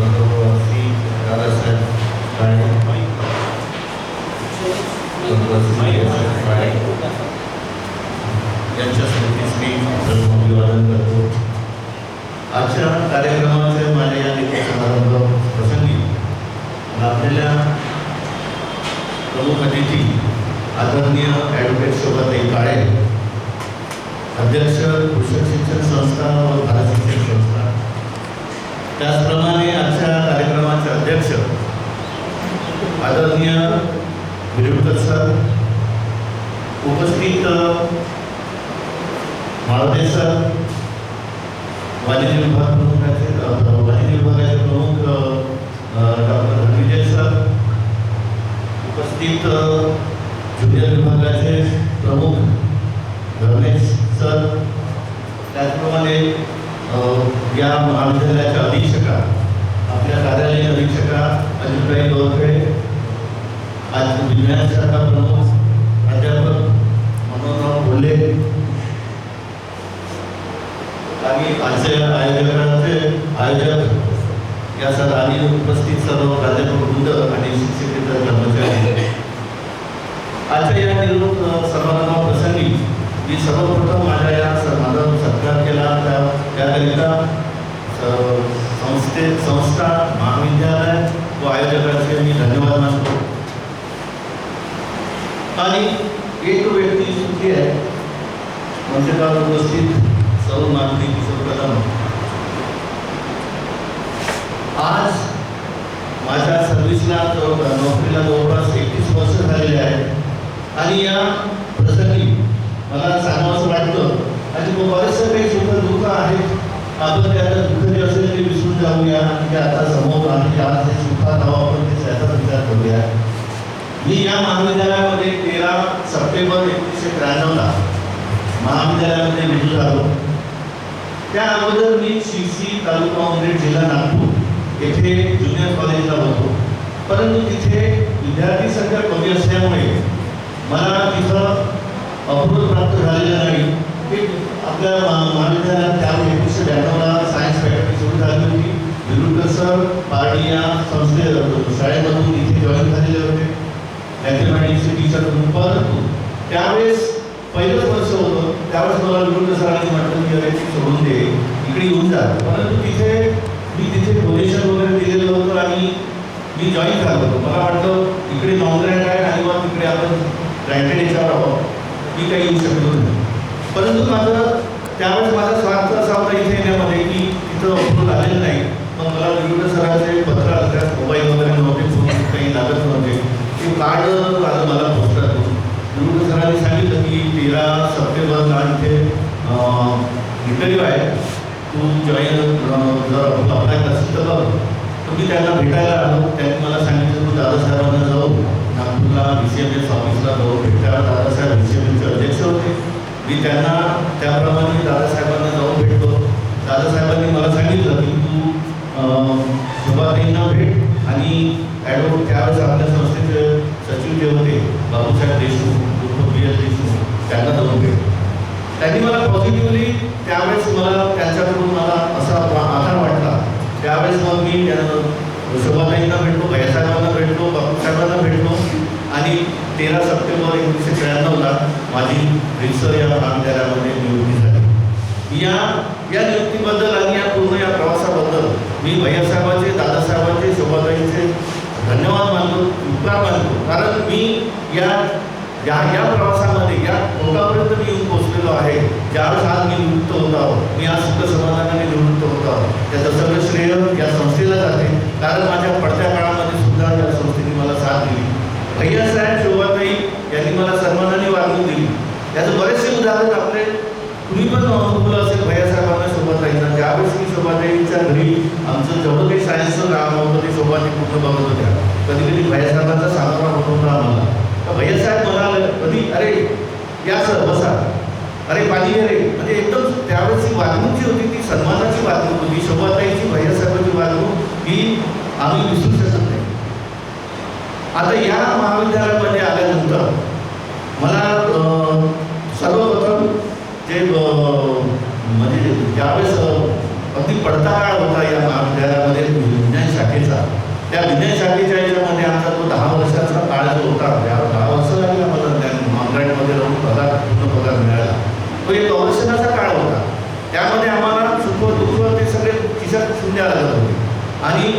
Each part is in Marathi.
स्वर्गीय श्री दादासाहेब काळे काळे यांच्या स्मृतीस मी अभिवादन करतो आजच्या कार्यक्रमाचे माझ्या या निमित्त समारंभ प्रसंगी आपल्याला प्रमुख अतिथी आदरणीय ॲडव्होकेट शोभाताई काळे अध्यक्ष कृषक शिक्षण संस्था व भारत शिक्षण संस्था. त्याचप्रमाणे अध्यक्ष आदरणीय विरुद्ध सर उपस्थित माळवदे सर वाणिज्य विभाग प्रमुखाचे वाणिज्य विभागाचे प्रमुख डॉक्टर धनविजय सर उपस्थित ज्युनियर विभागाचे प्रमुख धर्मेश सर त्याचप्रमाणे या महाविद्यालयाच्या अधीक्षका आपल्या कार्यालयीन अधीक्षका अजितबाई गोरखे आज विज्ञान शाखा प्रमुख प्राध्यापक मनोहरराव बोल्ले आणि आजच्या आयोजकांचे आयोजक या सर आणि उपस्थित सर्व प्राध्यापक वृंद आणि शिक्षकेतर कर्मचारी. आजच्या या निवडणूक अ, समारंभाप्रसंगी मी सर्वप्रथम माझ्या या माझा सत्कार केला. त्याकरिता संस्थे संस्था महाविद्यालय व आयोजकांचे मी धन्यवाद मानतो. आणि एक व्यक्ती सुखी आहे. मंचकावर उपस्थित सर्व मानवी किशोर कदम आज माझ्या सर्व्हिसला जवळ नोकरीला जवळपास एकतीस वर्ष झालेले आहे. आणि या प्रसंगी मला सांगावंसं वाटतं आणि बरेचसे काही सुद्धा दुःख आहेत. आपण त्याला दुःख जे असेल ते विसरून जाऊया आणि ते आता समोर आणि जे आज जे सुखात आहोत आपण ते त्याचा विचार करूया मी या महाविद्यालयामध्ये तेरा सप्टेंबर एकोणीसशे त्र्याण्णवला महाविद्यालयामध्ये रुजू झालो त्या अगोदर मी शिरसी तालुका उमरेड जिल्हा नागपूर येथे ज्युनियर कॉलेजला होतो। परंतु तिथे विद्यार्थी संख्या कमी असल्यामुळे मला तिथं अप्रूव्हल प्राप्त झालेलं नाही. ते आपल्या महा- महाविद्यालयात त्यावेळी एकोणीसशे ब्याण्णवला सायन्स फॅकल्टी सुरू झाली होती विरुद्ध सर पार्टी या संस्थे शाळेमधून इथे जॉईन झालेले होते मॅथमॅटिक्सचे टीचर म्हणून परंतु त्यावेळेस पहिलंच वर्ष होतं त्यावेळेस मला विरुद्ध सरांनी म्हटलं की अरे सोडून दे इकडे येऊन जा परंतु तिथे मी तिथे डोनेशन वगैरे दिलेलं होतं आणि मी जॉईन झालो होतो मला वाटलं इकडे नॉन ग्रँट आहे आणि मग तिकडे आपण ग्रँटेड याच्यावर आहोत मी। काही येऊ शकलो नाही परंतु माझं त्यावेळेस माझा स्वार्थ असा होता इथे येण्यामध्ये की तिथं आलेलं नाही? मला विविध सरांचे पत्र असल्यास मोबाईल वगैरे नव्हते फोन काही लागत नव्हते. ते कार्ड आलं मला पोस्टातून. विविध सरांनी सांगितलं की तेरा सप्टेंबरला इथे इंटरव्ह्यू आहे. तू जॉईन जर अप्लाय करशील तर बघ. तर मी त्यांना भेटायला आलो. त्यांनी मला सांगितलं तू दादासाहेबांना जाऊ. नागपूरला बी सी एम एस ऑफिसला जाऊ. भेटा दादासाहेब बी सी एम एसचे अध्यक्ष होते. मी त्यांना त्याप्रमाणे दादासाहेबांना जाऊन भेटतो दादासाहेबांनी मला सांगितलं की सुभाताईंना भेट आणि ॲडव्होकेट त्यावेळेस आपल्या संस्थेचे सचिव जे होते बाबूसाहेब देशमुख उर्फ बी एस देशमुख त्यांना जाऊन भेट. त्यांनी मला पॉझिटिव्हली त्यावेळेस मला त्यांच्याकडून मला असा आधार वाटला. त्यावेळेस मग मी सुभाताईंना भेटलो भैयासाहेबांना भेटलो बाबूसाहेबांना भेटलो आणि तेरा सप्टेंबर एकोणीसशे त्र्याण्णवला माझी रिक्सर या महाविद्यालयामध्ये नियुक्ती झाली. या या नियुक्तीबद्दल आणि या पूर्ण या प्रवासाबद्दल मी भैयासाहेबांचे दादासाहेबांचे शोभाताईंचे धन्यवाद मानतो उपकार मानतो. कारण मी या या या प्रवासामध्ये या टोकापर्यंत मी येऊन पोहोचलेलो आहे. ज्यावेळेस आज मी निवृत्त होत आहोत मी आज सुख समाधानाने निवृत्त होत आहो त्याचं सगळं श्रेय या संस्थेला जाते. कारण माझ्या पडत्या काळामध्ये सुद्धा या संस्थेने मला साथ दिली. भैयासाहेब शोभाताई यांनी मला सन्मानाने वागणूक दिली. याचं बरेचसे उदाहरण आपले तुम्ही पण अनुभवलं असेल भैयासाहेबांना शोभाताईंना. ज्यावेळेस मी शोभाताईंच्या घरी आमचं जेवढं काही सायन्सचं काम होतं ते शोभाताई कुठं बघत होत्या कधी कधी भैयासाहेबांचा सामना होत होता आम्हाला. तर भैयासाहेब म्हणाले कधी? अरे या सर बसा. अरे पाणी अरे रे. म्हणजे एकदम त्यावेळेस ही वागणूक जी होती ती सन्मानाची वागणूक होती. शोभाताईची भैयासाहेबांची वागणूक ही आम्ही विसरू शकत नाही. आता या महाविद्यालयामध्ये आल्यानंतर मला अं, सर्वप्रथम जे म्हणजे ज्यावेळेस अगदी पडता काळ होता या महाविद्यालयामध्ये विज्ञान खिशात शून्य लागत होते आणि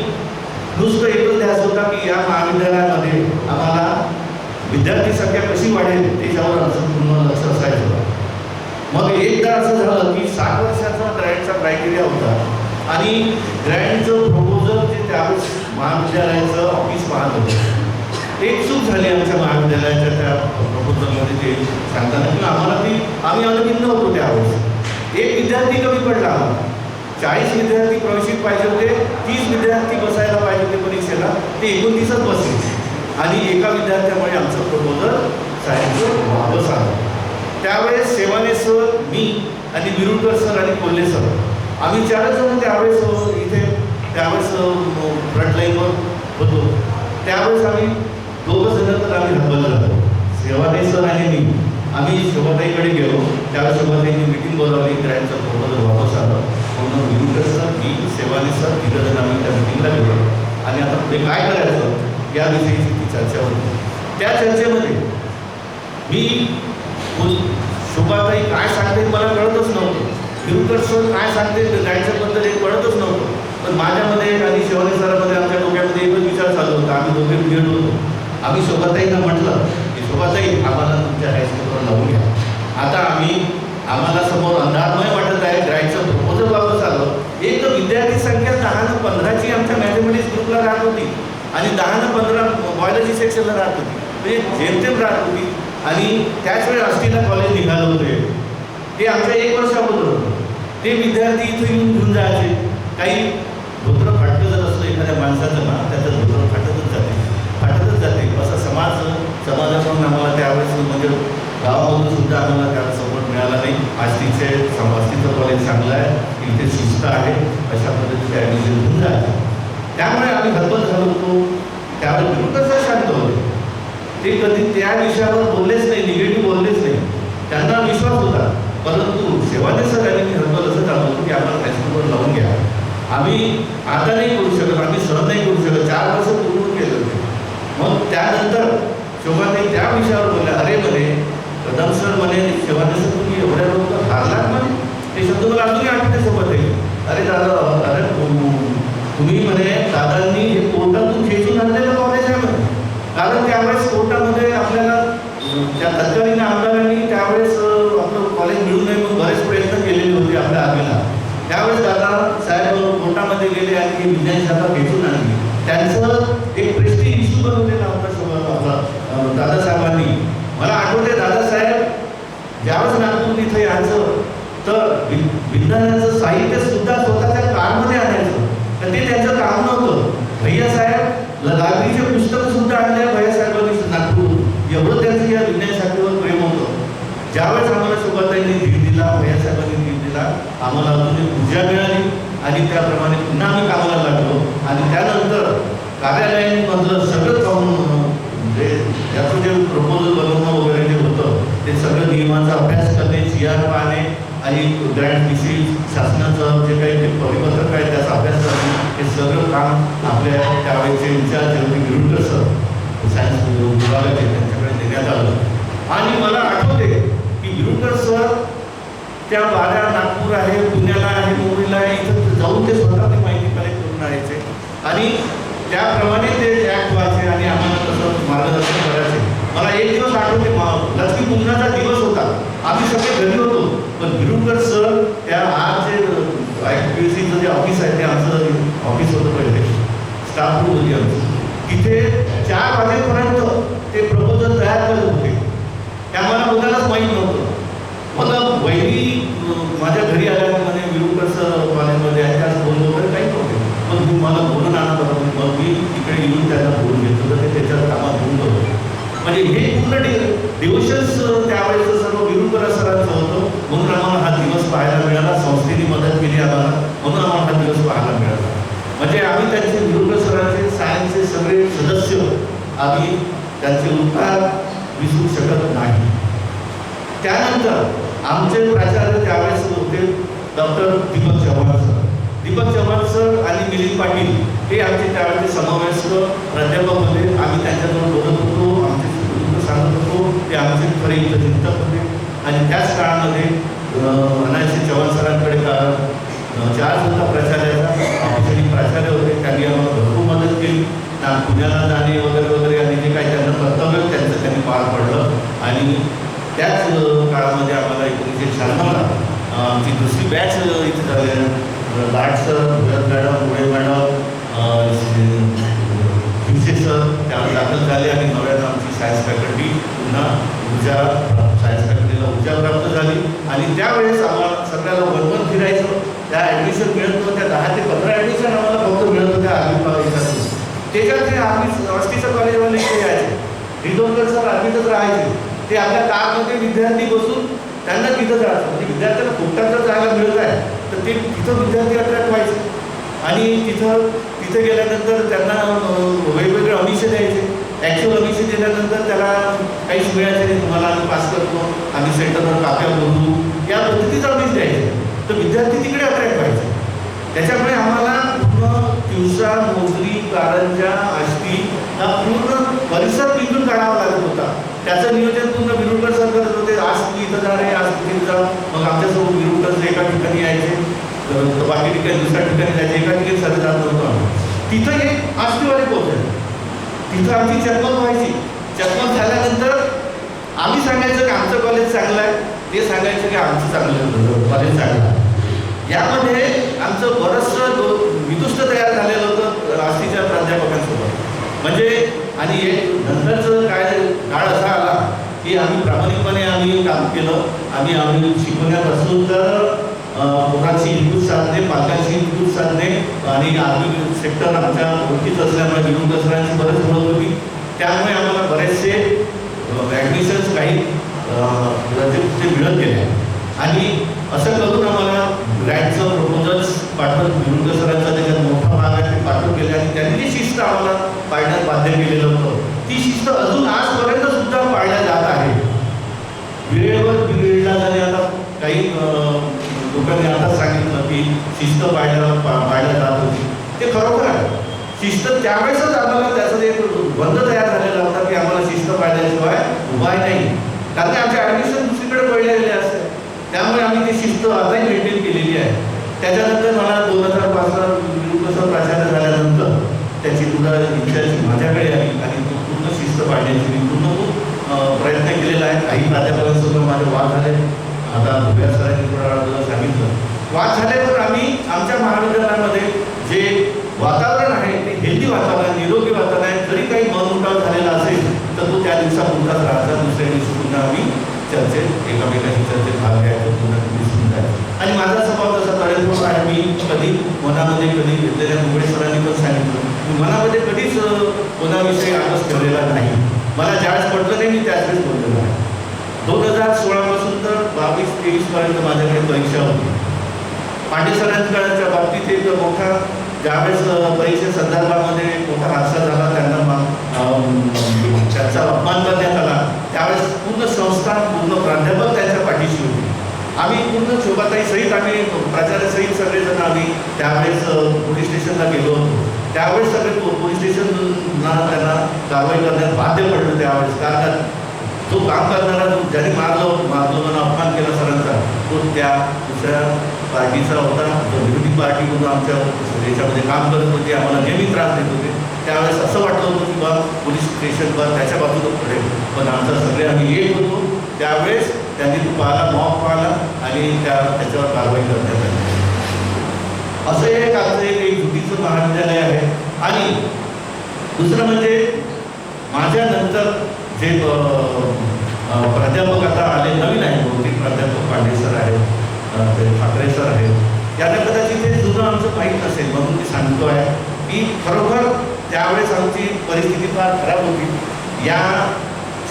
नुसतं एकच ध्यास होता की या महाविद्यालयामध्ये आम्हाला विद्यार्थी संख्या कशी वाढेल त्याच्यावर आमचं पूर्ण लक्ष असायचं. मग एकदा असं झालं की सात वर्षाचा ग्रँडचा क्रायटेरिया होता. आणि ग्रँडचं प्रपोजल जे त्यावेळेस महाविद्यालयाचं ऑफिस पाहत होतं एक चूक झाली आमच्या महाविद्यालयाच्या त्या प्रपोजलमध्ये ते सांगताना. की आम्हाला ती आम्ही अनुभिन्न होतो त्यावेळेस. एक विद्यार्थी कमी पडला. चाळीस विद्यार्थी प्रवेशित पाहिजे होते तीस विद्यार्थी बसायला पाहिजे होते परीक्षेला ते एकोणतीसच बसले. आणि एका विद्यार्थ्यामुळे आमचं प्रपोजल सायन्सचं वापस आलं त्यावेळेस सेवाने सर मी आणि विरुडकर सर आणि कोल्हे सर आम्ही चारच जण त्यावेळेस इथे त्यावेळेस फ्रंटलाईनवर होतो. त्यावेळेस आम्ही दोघं जण तर आम्ही हबल जातो सेवाने सर आणि मी. आम्ही शोभाताईकडे गेलो. त्यावेळेस शोभाताईंनी मिटिंग बोलावली. ग्रँडचं प्रपोजल वापस आलं. म्हणून विरुडकर सर मी सेवाने सर तिथं जण आम्ही त्या मिटिंगला गेलो. आणि आता पुढे काय करायचं? याविषयीची ती चर्चा होती. त्या चर्चेमध्ये मी शोभाताई काय सांगते मला कळतच नव्हतं. विरुकर सर काय सांगते गायच्याबद्दल एक कळतच नव्हतं. पण माझ्यामध्ये आणि शिवानी सरामध्ये आमच्या डोक्यामध्ये एकच विचार चालू होता. आम्ही दोघे गेलो होतो. आम्ही शोभाताईंना म्हटलं सुरुवातही आम्हाला तुमच्या हायस्कूलवर लावून घ्या. आता आम्ही आम्हाला समोर अंधारमय वाटत आहे ग्राईडचं प्रपोजल वापस आलं एक तर विद्यार्थी संख्या दहा न पंधराची आमच्या मॅथमॅटिक्स ग्रुपला राहत होती. आणि दहा न पंधरा बॉयलॉजी सेक्शनला राहत होती. म्हणजे जेमतेम राहत होती. आणि त्याच वेळी आष्टीला कॉलेज निघालं होतं. ते आमच्या एक वर्ष अगोदर होतं. ते विद्यार्थी इथं येऊन घेऊन जायचे. काही धोत्र फाटलं जर असलं एखाद्या माणसाचं ना त्याचं धोत्र फाटतच जाते फाटतच जाते असा समाज समाजाकडून आम्हाला त्यावेळेस म्हणजे गावामधून सुद्धा आम्हाला त्याला सपोर्ट मिळाला नाही आष्टीचे आष्टीचं कॉलेज चांगलं आहे इथे शिस्त आहे अशा पद्धतीचे ॲडमिशन होऊन जायचं त्यामुळे आम्ही हतबल झालो होतो त्यावेळेस बिलकुल कसं शांत होते ते कधी त्या विषयावर बोललेच नाही निगेटिव्ह बोललेच नाही त्यांना विश्वास होता परंतु सेवाने सर आणि मी हरबल असं चालवतो की आम्हाला हायस्कूलवर लावून घ्या आम्ही आता नाही करू शकत आम्ही सहज नाही करू शकत चार वर्ष पूर्ण केलं होते मग त्यानंतर शोभाताई त्या विषयावर बोलल्या अरे म्हणे कदम सर म्हणे शिवाने सर तुम्ही एवढ्या लोक हारलात म्हणे ते शब्द मला अजूनही आठवते शोभाताई अरे दादा अरे तु- तुम्ही म्हणे दादांनी हे कोर्टातून खेचून आणलेलं कॉलेज आहे म्हणे कारण त्यावेळेस कोर्टामध्ये आपल्याला अं, त्या तत्कालीन आमदारांनी त्यावेळेस अं, आपलं कॉलेज मिळू नये म्हणून बरेच प्रयत्न केलेले होते आपल्या आर्मीला त्यावेळेस दादा साहेब कोर्टामध्ये गेले आणि ही विज्ञान शाखा खेचून आणली. त्यांचं एक प्रेस्टिज इश्यू बनवलेला होता शोभा आपला दादासाहेबांनी. मला आठवते दादासाहेब ज्यावेळेस नागपूर इथे यायचं तर विज्ञानाचं साहित्य सुद्धा स्वतःच्या कारमध्ये आणायचं. तर ते त्यांचं काम नव्हतं. भैया साहेब लायब्ररीचे पुस्तक सुद्धा आणले भैया साहेबांनी नागपूर. एवढं त्यांचं या विज्ञान शाखेवर प्रेम होतं. ज्यावेळेस आम्हाला सुभाताईंनी धीर दिला भैया साहेबांनी दिला आम्हाला अजून ऊर्जा मिळाली आणि त्याप्रमाणे पुन्हा आम्ही कामाला लागलो आणि त्यानंतर कार्यालयांमधलं सगळं काम म्हणजे याचं जे प्रपोजल बनवणं वगैरे जे होतं ते सगळं नियमांचा अभ्यास करणे सी आर पाहणे आणि ग्रँड विषयी शासनाचं जे काही ते परिपत्रक आहे त्याचा अभ्यास करणे हे सगळं काम आपल्या त्यावेळेचे इन्चार्ज होते गिरुडकर सर सायन्स म्हणजे विभागाचे त्यांच्याकडे देण्यात आलं. आणि मला आठवते की गिरुडकर सर त्या बाऱ्या नागपूर आहे पुण्याला आहे मुंबईला आहे इथं जाऊन ते स्वतः ते माहिती कलेक्ट करून आणायचे. आणि त्याप्रमाणे ते ॲक्ट व्हायचे आणि आम्हाला तसं मार्गदर्शन करायचे. मला एक दिवस आठवते मा- लक्ष्मी पूजनाचा दिवस होता. आम्ही सगळे घरी होतो. पण गिरुडकर सर त्या आज जे पी सीचं जे ऑफिस आहे ते आमचं ऑफिस होतं पहिले. स्टाफ रूम होती आमचं. तिथे चार वाजेपर्यंत ते प्रपोजल तयार करत होते. ते आम्हाला कोणालाच माहीत नव्हतं. मला वहिनी माझ्या घरी आल्यामध्ये म्हणे सर कॉलेजमध्ये आहे त्याच बोललो वगैरे काही नव्हते. पण मला बोलून आणत बरोबर तिकडे येऊन त्यांना बोलून घेतलं तर ते त्याच्या कामात होऊन बघतो म्हणजे हे पूर्ण डे डिव्होशन्स त्यावेळेचं सर्व विरुद्ध सरांचं होतं. म्हणून आम्हाला हा दिवस पाहायला मिळाला. संस्थेने मदत केली आम्हाला. म्हणून आम्हाला हा दिवस पाहायला मिळाला. म्हणजे आम्ही त्यांचे विरुद्ध सरांचे सायन्सचे सगळे सदस्य आम्ही त्यांचे उपकार विसरू शकत नाही. त्यानंतर आमचे प्राचार्य त्यावेळेस होते doctor Deepak Chavan sir. Deepak Chavan sir आणि मिलिंद पाटील. हे आमचे त्यावेळेचे समावेश प्राध्यापक होते आम्ही त्यांच्याजवळ बोलत होतो आमचे सांगत होतो ते आमचे खरे चिंतक होते. आणि त्याच काळामध्ये अनायसी चव्हाण सरांकडे चार सुद्धा प्राचार्याचा प्राचार्य होते त्यांनी आम्हाला भरपूर मदत केली. त्या पुण्याला जाणे वगैरे वगैरे आणि जे काही त्यांना कर्तव्य त्यांचं त्यांनी पार पडलं. आणि त्याच काळामध्ये आम्हाला एकोणीसशे शहाण्णवला आमची दुसरी बॅच इथे झाली Lat sir madam Pune madam Hinse sir त्यावर दाखल झाले आणि नव्यानं आमची सायन्स फॅकल्टी पुन्हा ऊर्जा सायन्स फॅकल्टीला ऊर्जा प्राप्त झाली. आणि त्यावेळेस आम्हाला सगळ्याला वनवन फिरायचं. त्या ॲडमिशन मिळत होतं त्या दहा ते पंधरा ॲडमिशन आम्हाला फक्त मिळत होत्या आर्मी कॉलेजातून त्याच्यात ते आर्मी अष्टीचं कॉलेजवाले यायचे. रिडोंकर सर आर्मीतच राहायचे. ते आपल्या कारमध्ये विद्यार्थी बसून त्यांना तिथं जायचं. म्हणजे विद्यार्थ्यांना फुकटात जायला मिळत आहे. तर ते तिथं विद्यार्थी अट्रॅक्ट व्हायचे. आणि तिथं तिथे गेल्यानंतर त्यांना वेगवेगळे अमिष द्यायचे. ॲक्च्युअल अमिष दिल्यानंतर त्याला काहीच मिळायचं नाही. तुम्हाला आम्ही पास करतो आम्ही सेंटरवर काप्या बोलू या पद्धतीचं अमिष द्यायचे. तर विद्यार्थी तिकडे अट्रॅक्ट व्हायचे. त्याच्यामुळे आम्हाला पूर्ण दिवसा मोगरी कारंजा आष्टी हा पूर्ण परिसर बिंदून काढावा लागत होता. त्याचं नियोजन पूर्ण बिरुडकर सर करत होते. आज तुम्ही इथं जा रे आज तू जा. मग आमच्यासोबत बिरुडकर एका ठिकाणी यायचे. तर बाकी ठिकाणी दुसऱ्या ठिकाणी जायचे. एका ठिकाणी सर जात होतो आम्ही. तिथं एक आष्टीवाडी पोहोचले तिथं आमची चकमक व्हायची. चकमक झाल्यानंतर आम्ही सांगायचं की आमचं कॉलेज चांगलं आहे. ते सांगायचं की आमचं चांगलं कॉलेज चांगलं आहे. यामध्ये आमचं बरंचसं दो वितुष्ट तयार झालेलं होतं आष्टीच्या प्राध्यापकांसोबत. म्हणजे आणि एक नंतरचं काय काळ असा आला की आम्ही प्रामाणिकपणे आम्ही काम केलं. आम्ही आम्ही शिकवण्यापासून तर अं, पोरांची इनपुट साधणे पालकांची इनपुट साधणे आणि आर्मी सेक्टर आमच्या ओळखीच असल्यामुळे विरुद्ध सरांची बरेच ओळख होती. त्यामुळे आम्हाला बरेचसे ॲडमिशन्स काही ते म्हणजे मिळत गेले आणि असं करून आम्हाला ग्रँडचं प्रपोजल्स पाठवत विरुद्ध कसरांचा त्याच्यात मोठा भाग आहे ते पाठवून गेले आणि त्यांनी जी शिस्त आम्हाला पाळण्यात बाध्य केलेलं होतं. ती शिस्त अजून आजपर्यंत सुद्धा पाळल्या जात आहे वेळेवर बिघडला झाले आता काही अं, लोकांनी आता सांगितलं की शिस्त पाळल्या पा- पाळल्या जात होती. ते खरोखर आहे. शिस्त त्यावेळेसच आम्हाला त्याचं एक बंद तयार झालेला होता की आम्हाला शिस्त पाळल्याशिवाय उपाय नाही. कारण की आमचे ॲडमिशन दुसरीकडे पडलेले असते. त्यामुळे आम्ही ती शिस्त आताही मेंटेन केलेली आहे. त्याच्यानंतर मला दोन हजार पाचला कसं प्राचार्य झाल्यानंतर त्याची तुला इच्छा माझ्याकडे आली. आणि तो पूर्ण शिस्त पाळण्याची मी पूर्ण प्रयत्न केलेला आहे. काही प्राध्यापकांसोबत माझे वाद झाले. आता भुव्या थोडा सांगितलं. वाद झाले आम्ही आमच्या महाविद्यालयामध्ये जे वातावरण आहे ते हेल्दी वातावरण निरोगी वातावरण आहे जरी काही मनमुटाव झालेला असेल तर तो त्या दिवसापुरताच राहता दुसऱ्या दिवशी पुन्हा आम्ही चर्चेत एकामेकांची चर्चेत भाग घ्यायचो पुन्हा दिसून जायचो आणि माझा स्वभाव तसा तळेपूर आहे. मी कधी मनामध्ये कधी घेतलेल्या मुंबई सरांनी पण सांगितलं मी मनामध्ये कधीच कोणाविषयी आकस ठेवलेला नाही. मला ज्यावेळेस पडलं नाही मी त्याच वेळेस बोललेलो आहे. दोन हजार सोळापासून तर बावीस तेवीसपर्यंत माझ्याकडे परीक्षा होती. पांडे सरांच्या बाबतीत एक मोठा ज्यावेळेस अ, परीक्षे संदर्भामध्ये मोठा हादसा झाला त्यांना त्यांचा अपमान करण्यात आला त्यावेळेस पूर्ण संस्था पूर्ण प्राध्यापक त्यांच्या पाठीशी होते. आम्ही पूर्ण शोभाताई सहित आम्ही प्राचार्यासहित सगळेजण आम्ही त्यावेळेस पोलीस स्टेशनला गेलो होतो. त्यावेळेस सगळे पोलीस स्टेशनला त्यांना कारवाई करण्यात बाध्य पडलं त्यावेळेस. कारण तो काम करणारा जो ज्याने मारलं मारलो म्हणून अपमान केला सरांचा तो त्या दुसऱ्या पार्टीचा होता. जो विरोधी पार्टी म्हणून आमच्या याच्यामध्ये काम करत होते. आम्हाला नेहमी त्रास देत होते. त्यावेळेस असं वाटलं होतं की बा पोलीस स्टेशनवर त्याच्या बाजूला पुढे पण आमचा सगळे आम्ही एक होतो. त्यावेळेस त्यांनी तो पाहिला मॉप पाहिला आणि त्या त्याच्यावर कारवाई करण्यात आली. असं एक आमचं एक एक जुटीचं महाविद्यालय आहे. आणि दुसरं म्हणजे माझ्यानंतर जे प्राध्यापक आता आले नवीन आहे बहुतेक प्राध्यापक पांडे सर आहेत. ते ठाकरे सर आहेत. त्यांना कदाचित ते जुनं आमचं माहीत नसेल म्हणून मी सांगतो आहे की खरोखर त्यावेळेस आमची परिस्थिती फार खराब होती. या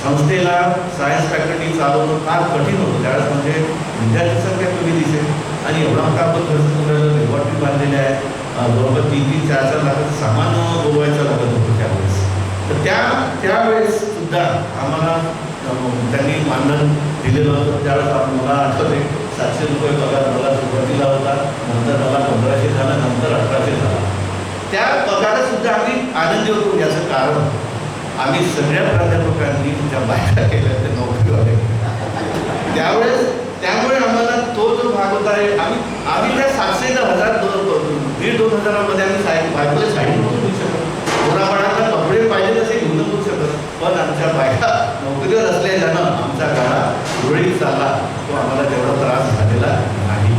संस्थेला सायन्स फॅकल्टी चालवणं फार कठीण होतं. त्यावेळेस म्हणजे विद्यार्थी संख्या कमी दिसेल. आणि एवढा मोठा आपण खर्च करायला लेबॉरेटरी बांधलेले आहे बरोबर तीन तीन चार चार लाखाचं सामान गोवायचं लागत होतं त्यावेळेस. तर त्या त्यावेळेस सुद्धा आम्हाला त्यांनी मानधन दिलेलं होतं. त्यावेळेस आपण मला आठवते. सातशे रुपये पगार मला सुरुवातीला होता नंतर मला पंधराशे झाला नंतर अठराशे झाला. त्या पगारातसुद्धा आम्ही आनंद होतो याचं कारण आम्ही सगळ्या प्राध्यापकांनी तुमच्या बाहेर केल्या ते नोकरीवाले. त्यावेळेस त्यामुळे आम्हाला तो जो भाग होता आहे आम्ही आम्ही त्या सातशे ते हजार दोन करतो दीड दोन हजारामध्ये आम्ही साहेब बायकोले साडी नव्हतो देऊ शकत. कोणापणाला कपडे पाहिजे तसे घेऊन देऊ शकत. पण आमच्या बायका नोकरीवर असल्या आमचा काळा वेळीच आला तो आम्हाला तेवढा त्रास झालेला नाही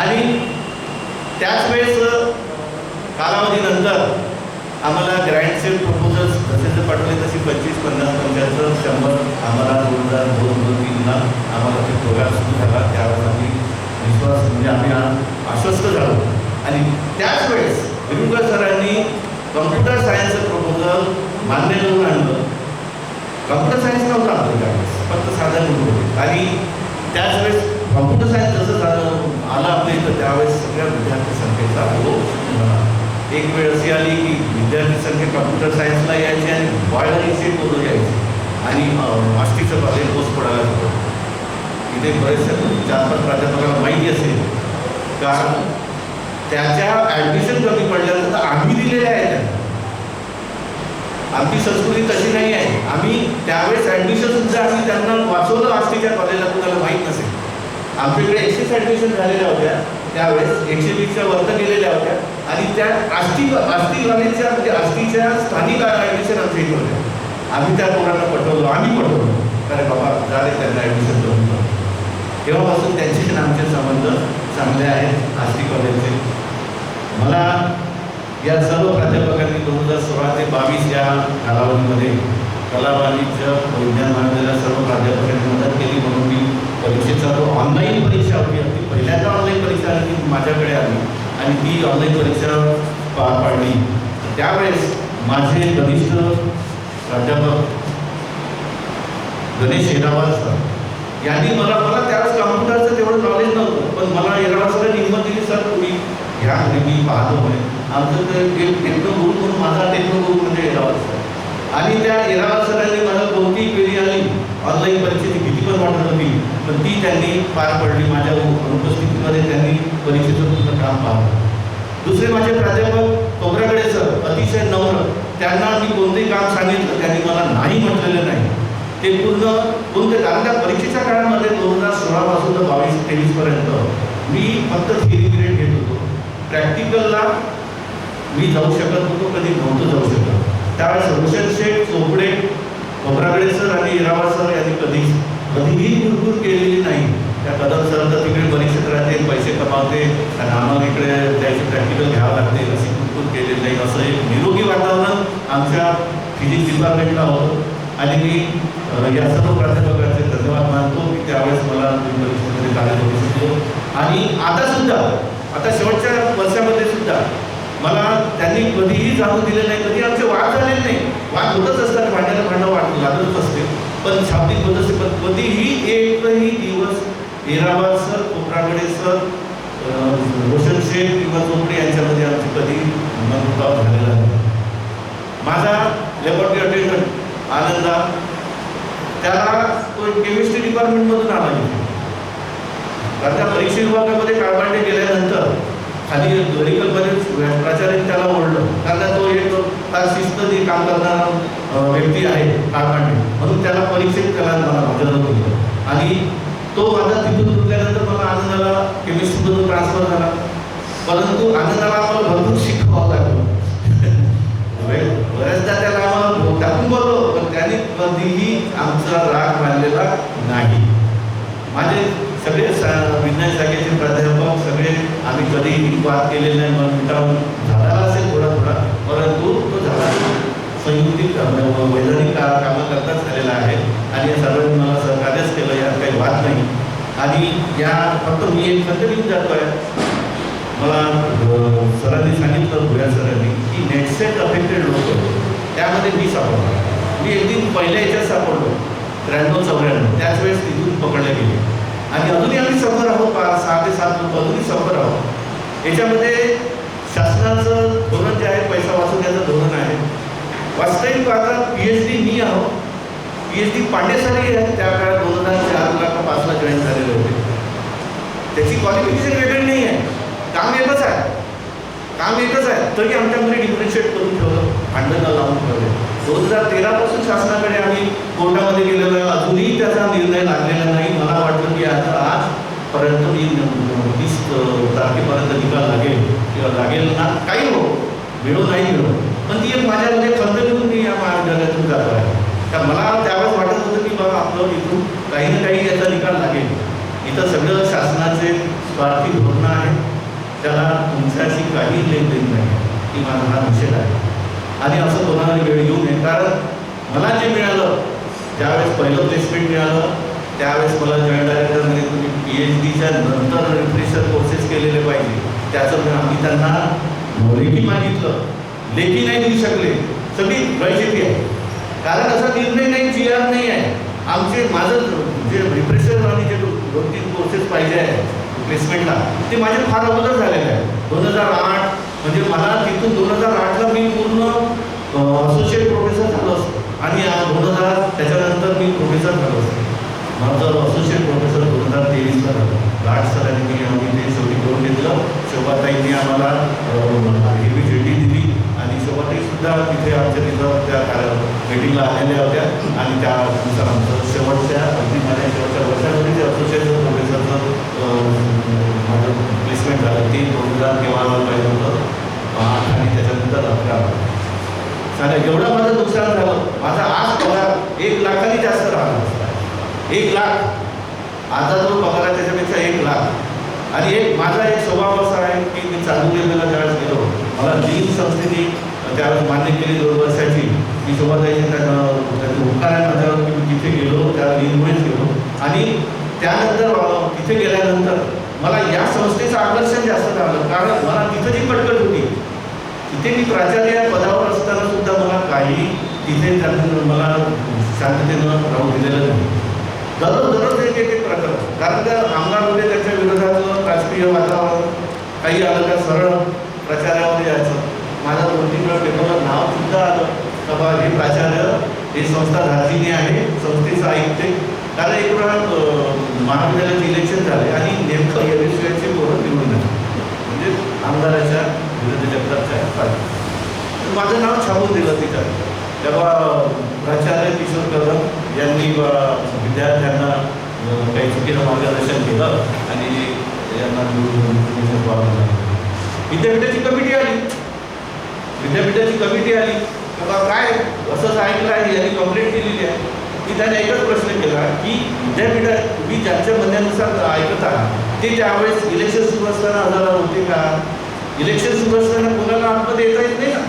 आणि त्याच वेळेस कालावधीनंतर आम्हाला ग्रँडचे प्रपोजल्स जसे जर पाठवले तसे पंचवीस पन्नास पंच्याहत्तर शंभर आम्हाला दोन हजार दोन दोन तीनला आम्हाला ते प्रोग्राम सुरू झाला. त्यावर आम्ही विश्वास म्हणजे आम्ही आश्वस्त झालो. आणि त्याच वेळेस विरुंगर सरांनी कम्प्युटर सायन्सचं प्रपोजल मान्य करून आणलं. कम्प्युटर सायन्स नव्हतं आपलं त्यावेळेस फक्त साधन होतं आणि त्याच वेळेस कॉम्प्युटर सायन्स जसं झालं आलं आपल्या इथं त्यावेळेस सगळ्या विद्यार्थी संख्येचा हो एक वेळ अशी आली की विद्यार्थी संख्या कॉम्प्युटर सायन्सला यायची आणि बायोलॉजी सीटमधून यायची. आणि मास्टिकचं आष्टीचं कॉलेज पोस्ट पडायला होतं इथे बरेचसे चार पाच प्राध्यापकाला माहिती असेल कारण त्याच्या ॲडमिशन कमी पडल्यानंतर आम्ही दिलेल्या आहेत. त्यांना आमची संस्कृती तशी नाही आहे. आम्ही त्यावेळेस ॲडमिशनसुद्धा आम्ही त्यांना वाचवलं आष्टीच्या कॉलेजला तुम्हाला माहीत नसेल. आमच्याकडे एकशेच ॲडमिशन झालेल्या होत्या. त्यावेळेस एकशे वीसच्या वर्ग गेलेल्या होत्या. आणि त्या आष्टी आष्टी कॉलेजच्या म्हणजे आष्टीच्या स्थानिक ॲडमिशन आमच्या इथे होत्या. आम्ही त्या पोरांना पटवलो. आम्ही पटवलो. अरे बाबा झाले त्यांना ॲडमिशन करून. तेव्हापासून त्यांचे आमचे संबंध चांगले आहेत. आष्टी कॉलेजचे मला या सर्व प्राध्यापकांनी दोन हजार सोळा ते बावीस या कालावधीमध्ये कला वाणिज्य विज्ञान महाविद्यालयात सर्व प्राध्यापकांनी मदत केली म्हणून मी परीक्षेचा जो ऑनलाईन परीक्षा होती अगदी पहिल्यांदा ऑनलाईन परीक्षा आली ती माझ्याकडे आली आणि ती ऑनलाईन परीक्षा पार पाडली. त्यावेळेस माझे कनिष्ठ प्राध्यापक गणेश येरावार सर यांनी मला मला त्यावेळेस कॉम्प्युटरचं तेवढं नॉलेज नव्हतं पण मला येरावार सरांनी हिंमत दिली सर तुम्ही घ्या मी पाहतो म्हणे. आमचं ते टेक्नो गुरु म्हणून माझा टेक्नो गुरु म्हणजे येरावार सर आणि त्या येरावार सरांनी मला कोणतीही पिढी आली. ऑनलाईन परीक्षेची भीती पण वाटत होती पण ती त्यांनी पार पडली. माझ्या उपस्थितीमध्ये त्यांनी परीक्षेचं पूर्ण काम पाहिलं दुसरे माझे प्राध्यापक कोबराकडे सर अतिशय नम्र. त्यांना मी कोणतेही काम सांगितलं त्यांनी मला नाही म्हटलेलं नाही. ते पूर्ण कोणते कारण त्या परीक्षेच्या काळामध्ये दोन हजार सोळापासून तर बावीस तेवीसपर्यंत मी फक्त थिअरी पिरियड घेत होतो. प्रॅक्टिकलला मी जाऊ शकत होतो कधी नव्हतं जाऊ शकत. त्यावेळेस रोशन शेठ चोपडे खोबरागडे सर आणि इरावा सर यांनी कधी कधीही भरपूर केलेली नाही. त्या कदम सर तर तिकडे परीक्षेत राहते पैसे कमावते आणि आम्हाला इकडे त्याचे प्रॅक्टिकल घ्यावं लागते अशी भरपूर केलेली नाही. असं एक निरोगी वातावरण आमच्या फिजिक्स डिपार्टमेंटला होतं. आणि मी या सर्व प्राध्यापकांचे धन्यवाद मानतो की त्यावेळेस मला परीक्षेमध्ये कार्य करू शकतो आणि आता सुद्धा आता शेवटच्या वर्षामध्ये सुद्धा मला त्यांनी कधीही जाणून दिले नाही कधी आमचे वाद झालेले नाही. वाद होतच असतात भांड्याला भांडं वाट लागतच असते. पण शाब्दिक होत असते पण कधीही एकही दिवस येराबाद सर कोपरागडे सर रोशन शेख किंवा चोपडे यांच्यामध्ये आमची कधी मनमुटाव झालेला नाही. माझा लॅबॉरेटरी अटेंडंट आनंदा त्याला तो केमिस्ट्री डिपार्टमेंटमधून आला कारण त्या परीक्षा विभागामध्ये कारभांडे गेल्यानंतर खाली क्लरिकलमध्ये प्राचार्य त्याला ओढलं. कारण तो एक शिस्त जे काम करणारा व्यक्ती आहे काळबांडे म्हणून त्याला परीक्षेत त्याला मला हजर होतं आणि तो माझा तिथून सुटल्यानंतर मला आनंदाला केमिस्ट्रीमधून ट्रान्सफर झाला. परंतु आनंदाला आम्हाला भरपूर शिकवावं लागलं. म्हणजे बऱ्याचदा त्याला आम्हाला टाकून बोललो पण त्याने कधीही आमचा राग मानलेला नाही. माझे सगळे सा- विज्ञान शाखेचे प्राध्यापक आम्ही कधीही वाद केलेले नाही मन मिटावून झाला असेल थोडा थोडा परंतु तो झाला. संयुक्तिक वैधानिक का कामं करताच झालेला आहे. आणि या सर्वांनी मला सहकार्यच केलं यात काही वाद नाही. आणि या फक्त मी एक खंत घेऊन जातो आहे मला सरांनी सांगितलं भुया सरांनी की नेटसेट अफेक्टेड लोक त्यामध्ये मी सापडलो मी एक दिन पहिल्या याच्यात सापडलो त्र्याण्णव चौऱ्याण्णव त्याच वेळेस तिथून पकडले गेले. आणि अजूनही आम्ही सफर आहोत पा सहा ते सात लोक अजूनही सफर आहोत. याच्यामध्ये शासनाचं धोरण जे आहे पैसा वाचवण्याचं धोरण आहे. वास्तविक आता पी एच डी मी आहो पी एच डी पांडेसरही आहे त्या काळात दोन हजार चारला का पाचला जॉईन झालेले होते. त्याची क्वालिफिकेशन वेगळी नाही आहे. काम एकच आहे. काम एकच आहे. तरी आमच्यामध्ये डिफरन्शिएट करून ठेवलं. भांडणं लावून ठेवलं. दोन हजार तेरापासून शासनाकडे आम्ही कोर्टामध्ये गेलेलो आहे. अजूनही त्याचा निर्णय लागलेला नाही. मला वाटतं की आता आजपर्यंत मी तीस तारखेपर्यंत निकाल लागेल. किंवा लागेल ना काही हो मिळो नाही मिळो. पण ती एक माझ्यामध्ये खंत घेऊन मी या महाविद्यालयातून जातो आहे. तर मला त्यावेळेस वाटत होतं की बाबा आपलं इथून काही ना काही याचा निकाल लागेल. इथं सगळं शासनाचे स्वार्थी धोरणं आहे त्याला तुमच्याशी काही लेनदेन नाही. की माझा हा निषेध आहे. आणि असं कोणाला वेळ येऊ नये कारण मला जे मिळालं ज्यावेळेस पहिलं प्लेसमेंट मिळालं. त्यावेळेस मला जॉईंट डायरेक्टरमध्ये तुम्ही पी एच डीच्या नंतर रिफ्रेशर कोर्सेस केलेले पाहिजे. त्याचं आम्ही त्यांना लेखी मागितलं. लेखी नाही देऊ शकले. सगळी गळचेपी आहे. कारण असा निर्णय नाही जी आर नाही आहे. आमचे माझं जे रिफ्रेशर आणि जे दोन तीन कोर्सेस पाहिजे आहे प्लेसमेंटला ते माझे फार अगोदर झालेले आहे दोन हजार आठ म्हणजे मला तिथून दोन हजार आठला मी पूर्ण असोसिएट प्रोफेसर झालो असतो. आणि दोन हजार त्याच्यानंतर मी प्रोफेसर झालो असतो. माझं असोसिएट प्रोफेसर दोन हजार तेवीसला झालं. लाट सरांनी मी आम्ही ते शेवटी करून घेतलं. शोभाताईंनी आम्हाला हिरवी झेंडी दिली. आणि शोभाताईसुद्धा तिथे आमच्या तिथं त्या मीटिंगला आलेल्या होत्या. आणि त्यानुसार आमचं शेवटच्या अगदी माझ्या शेवटच्या वर्षामध्ये जे असोसिएट प्रोफेसरचं माझं प्लेसमेंट झालं ते दोन हजार तेव्हा पाहिजे होतं. आणि त्याच्यानंतर सांगा एवढं माझं नुकसान झालं. माझा आज पगार एक लाखाने जास्त राहिला एक लाख. आता जो पगार आहे त्याच्यापेक्षा एक लाख. आणि एक माझा एक स्वभाव असा आहे की मी चालू लेवलला ज्यावेळेस गेलो. मला लिंक संस्थेने त्यावेळेस मान्य केली दोन वर्षाची. मी सोबत त्याचं उपकार आहे माझ्यावर की मी तिथे गेलो त्या लिंकमुळेच गेलो. आणि त्यानंतर तिथे गेल्यानंतर मला या संस्थेचं आकर्षण जास्त झालं. कारण मला तिथं जी कटकट होती. तिथे मी प्राचार्य या पदावर असताना सुद्धा मला काही तिथे त्यांना मला शांततेनं राहू दिलेलं नाही. दररोज दररोज एक एक प्रकरण. कारण त्या आमदारमध्ये त्याच्या विरोधात राजकीय वातावरण काही आलं का सरळ प्रचारामध्ये यायचं. माझ्या दोन तीन वेळा नाव सुद्धा आलं. का बा हे प्राचार्य हे संस्था धार्जिनी आहे संस्थेचं ऐकते कारण एक वेळा अं, महाविद्यालयाचे इलेक्शन झाले आणि नेमकं या विषयाची पोरं निवडून म्हणजे आमदाराच्या विरुद्ध जगतापच्या पार्टी तर माझं नाव छापून दिलं तिथं. तेव्हा प्राचार्य किशोर कदम यांनी विद्यार्थ्यांना काही चुकीचं मार्गदर्शन केलं आणि यांना निवडून विद्यापीठाची कमिटी आली. विद्यापीठाची कमिटी आली. तेव्हा काय असंच ऐकलं आहे यांनी कंप्लेंट केलेली आहे. की त्याने एकच प्रश्न केला की विद्यापीठात तुम्ही ज्यांच्या म्हणण्यानुसार ऐकत आहात ते त्यावेळेस इलेक्शन सुरू असताना हजार होते का? इलेक्शन सुरू असताना कोणाला आतमध्ये येता येत नाही ना?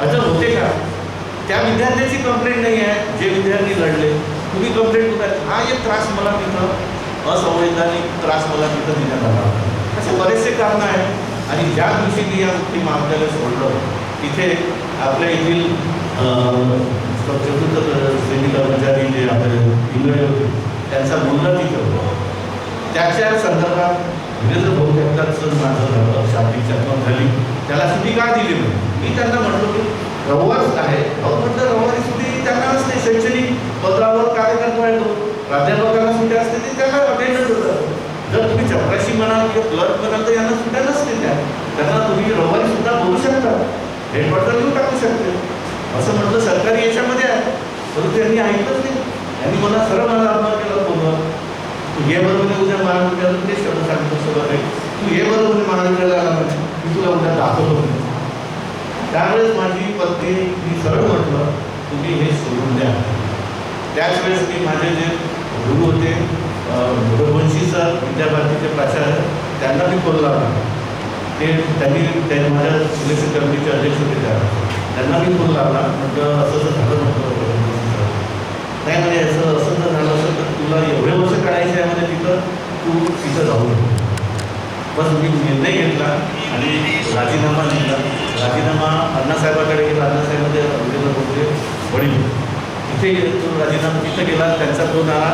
हजर होते का? त्या विद्यार्थ्याची कंप्लेंट नाही आहे. जे विद्यार्थी लढले तुम्ही कंप्लेंट कुठं? हा एक त्रास मला तिथं असंवैधानिक त्रास मला तिथं देण्यात आला. असे बरेचसे कारणं आहेत. आणि ज्या दिवशी मी या मुक्ती महाविद्यालय सोडलं तिथे आपल्या येथील चतुर्थ श्रेणी कर्मचारी जे आपले इंगळे होते त्यांचा मुलगा तिथं त्याच्या संदर्भात वीरेंद्र भाऊ जगतापचं माझं झालं शाब्दिक चकमक झाली. त्याला सुट्टी का दिली मी त्यांना म्हटलो की रविवारच आहे. अहो म्हटलं रविवारी सुट्टी त्यांना असते शैक्षणिक पत्रावर कार्यकर्ता येतो प्राध्यापकांना सुट्ट्या असते ते त्यांना अटेंडंट होतं. जर तुम्ही चपराशी म्हणाल किंवा क्लर्क म्हणाल तर यांना सुट्ट्या नसते त्या. त्यांना तुम्ही रविवारी सुद्धा बोलू शकता. हेडक्वार्टर येऊन टाकू शकते. असं म्हटलं सरकारी याच्यामध्ये आहे. परंतु त्यांनी ऐकलंच नाही. त्यांनी मला सरळ मला अपमान केला. तू बरोबर उद्या महाविद्यालयात ते शब्द सांगितलं सगळं काही. तू हे बरोबर महाविद्यालयाला आला म्हणजे मी तुला उद्या दाखवतो म्हणजे. त्यावेळेस माझी पत्नी मी सरळ म्हटलं तुम्ही हे सोडून द्या. त्याच वेळेस मी माझे जे गुरु होते अं, रघुवंशी सर विद्याभारतीचे प्राचार्य त्यांना मी फोन लावला. ते त्यांनी ते माझ्या सिलेक्शन कमिटीचे अध्यक्ष होते त्या त्यांना मी फोन लावला म्हटलं असं असं झालं म्हटलं नाही म्हणजे असं असं जर झालं असेल तर तुला एवढे वर्ष काढायचे आहे म्हणजे तिथं तू तिथं जाऊ नको बस मी निर्णय घेतला आणि राजीनामा दिला राजीनामा अण्णासाहेबाकडे गेला. अण्णासाहेबांचे रवींद्र भोसले वडील तिथे तो राजीनामा तिथं गेला. त्यांचा तो आला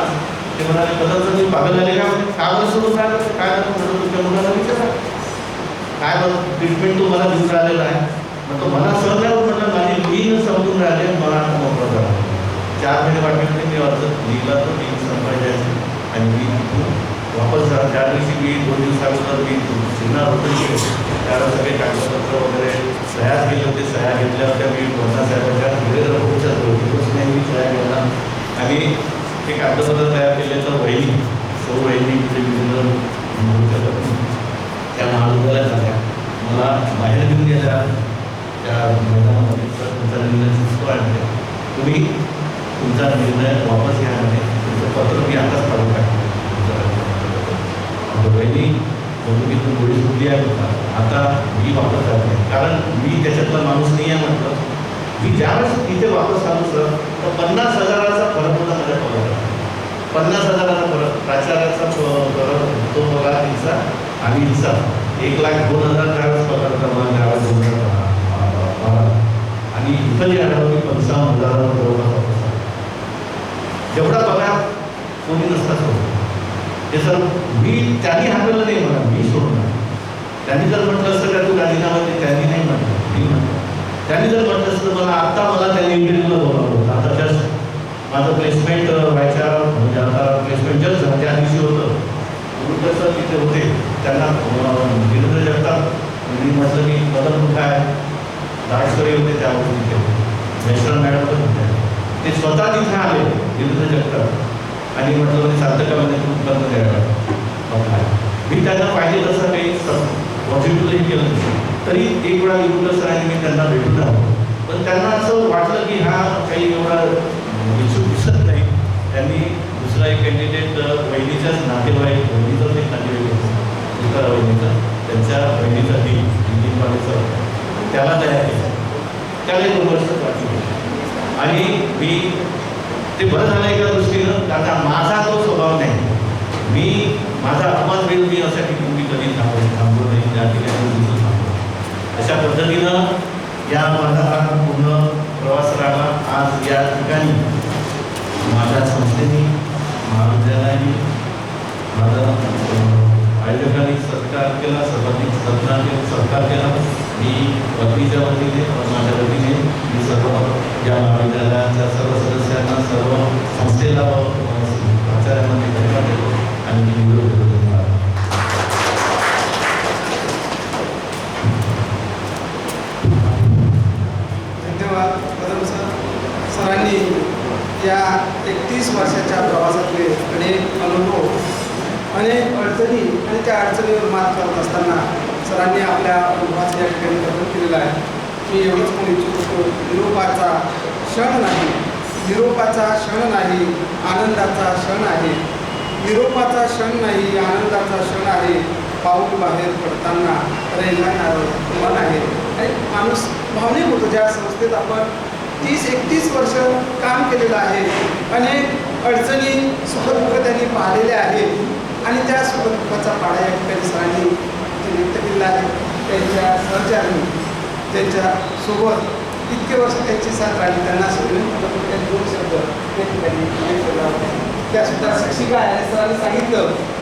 ते म्हणाले पदार्थ तुम्ही पागल झाले का? काय वर्ष सोडून काय म्हणून तुमच्या मुलाला विचारा. काय बरं ट्रीटमेंट तू मला देऊन राहिलेला आहे. मग तो मला सहन म्हटलं. माझी लीन समजून राहिले. मला मोकळा झाला चार महिने वाटले मी अर्ज लिहिला तर मी संपायचे आणि मी तिथून वापस जा- ज्या दिवशी मी दोन दिवसानंतर मी शिरणार होतो की सगळे कागदपत्र वगैरे सह्या केले होते सह्या घेतल्या होत्या मी मोठा साहेबांच्या वीरेंद्र भाऊच्या मी सह्या घेतला आणि ते कागदपत्र तयार केले तर वहिनी सौ वहिनी म्हणजे ते वीरेंद्र त्या महाविद्यालयात झाल्या मला बाहेर घेऊन गेल्या. त्या मैदानामध्ये तुमचा निर्णय चुकतो आहे. तुम्ही तुमचा निर्णय वापस घ्या म्हणे तुमचं पत्र मी आताच काढून टाकलं वहिनी बंदुकीतून गोळी सुटली आहे होता आता मी वापस जात. नाही कारण मी त्याच्यातला माणूस नाही आहे म्हटलं. मी ज्यावेळेस तिथे वापस आलो सर तर पन्नास हजाराचा फरक होता माझ्या पगारात पन्नास हजाराचा फरक. प्राचार्याचा फरक तो पगार तिचा आणि हिचा. एक लाख दोन हजार त्यावेळेस पगार होता त्यावेळेस दोन हजार आणि इथं जे आढळलं मी पंचावन्न हजारावर वापस जेवढा पगार कोणी नसता सोडतो ते सर त्यांनी हाकललं नाही म्हणा मी सोडणार. त्यांनी जर म्हटलं असतं का तू राजीनामा दे त्यांनी नाही म्हटलं. मी म्हटलं. त्यांनी जर म्हटलं असतं मला आत्ता मला त्यांनी इंटरव्ह्यूला बोलावलं होतं. आता जस्ट माझं प्लेसमेंट व्हायच्या म्हणजे आता प्लेसमेंट जस्ट झालं त्या दिवशी होतं. म्हणून सर तिथे होते. त्यांना अं, वीरेंद्र जगताप मी म्हटलं की बदल कुठं आहे? दाटसरे होते त्यावर तिथे मेश्राम मॅडम पण होते. ते स्वतः तिथे आले वीरेंद्र जगताप आणि म्हटलं म्हणजे सार्थकामध्ये तुम्ही बंद द्यायला मी त्यांना पाहिजे तसं काही पॉझिटिव्हली केलं नाही. तरी एक वेळा वीरेंद्र सरांनी मी त्यांना भेटून आलो पण त्यांना असं वाटलं की हा काही एवढा इच्छुक दिसत नाही. त्यांनी दुसरा एक कॅन्डिडेट बहिणीच्याच नातेवाईक बहिणीचाच एक नातेवाईक होता. तुकार बहिणीचा त्यांच्या बहिणीचा डी इंजिन कॉलेजचा त्याला तयार केला. त्याला एक दोन वर्ष बाकी आणि मी ते बरं झालं एका दृष्टीनं. आता माझा तो स्वभाव नाही. मी माझा अपमान वेळ मी अशा ठिकाणी कधी थांबलो थांबलो नाही त्या ठिकाणी मी थांबलो अशा पद्धतीनं या माझा हा पूर्ण प्रवास राहिला आज या ठिकाणी माझ्या संस्थेने महाविद्यालयाने माझा आयोजकांनी सत्कार केला सर्वांनी सत्कार केला सत्कार केला. मी पत्नीच्या वतीने माझ्या वतीने मी सर्व या महाविद्यालयाच्या सर्व सदस्यांना सर्व संस्थेला आचार्यांना मी धन्यवाद सरांनी या एकतीस वर्षाच्या प्रवासातले अनेक अनुभव अनेक अडचणी आणि त्या अडचणीवर मात करत असताना सरांनी आपल्या अनुभवाचं या ठिकाणी वर्णन केलेला आहे मी एवढंच म्हणू इच्छितो निरोपाचा क्षण नाही. निरोपाचा क्षण नाही आनंदाचा क्षण आहे. निरोपाचा क्षण नाही आनंदाचा क्षण आहे. पाऊल बाहेर पडताना रेंगाळणारं मन आहे. आणि माणूस भावनिक होतो. ज्या संस्थेत आपण तीस एकतीस वर्ष काम केलेलं आहे अनेक अडचणी सुखदुःख त्यांनी पाहिलेल्या आहेत आणि त्या सुखदुःखाचा पाडा या ठिकाणी सरांनी व्यक्त केलेला आहे. त्यांच्या सहचारी त्यांच्यासोबत इतके वर्ष त्यांची साथ राहिली. त्यांना सगळे दोन शब्द त्या ठिकाणी केला होता. त्या सुद्धा शिक्षिका आहे सरांनी सांगितलं.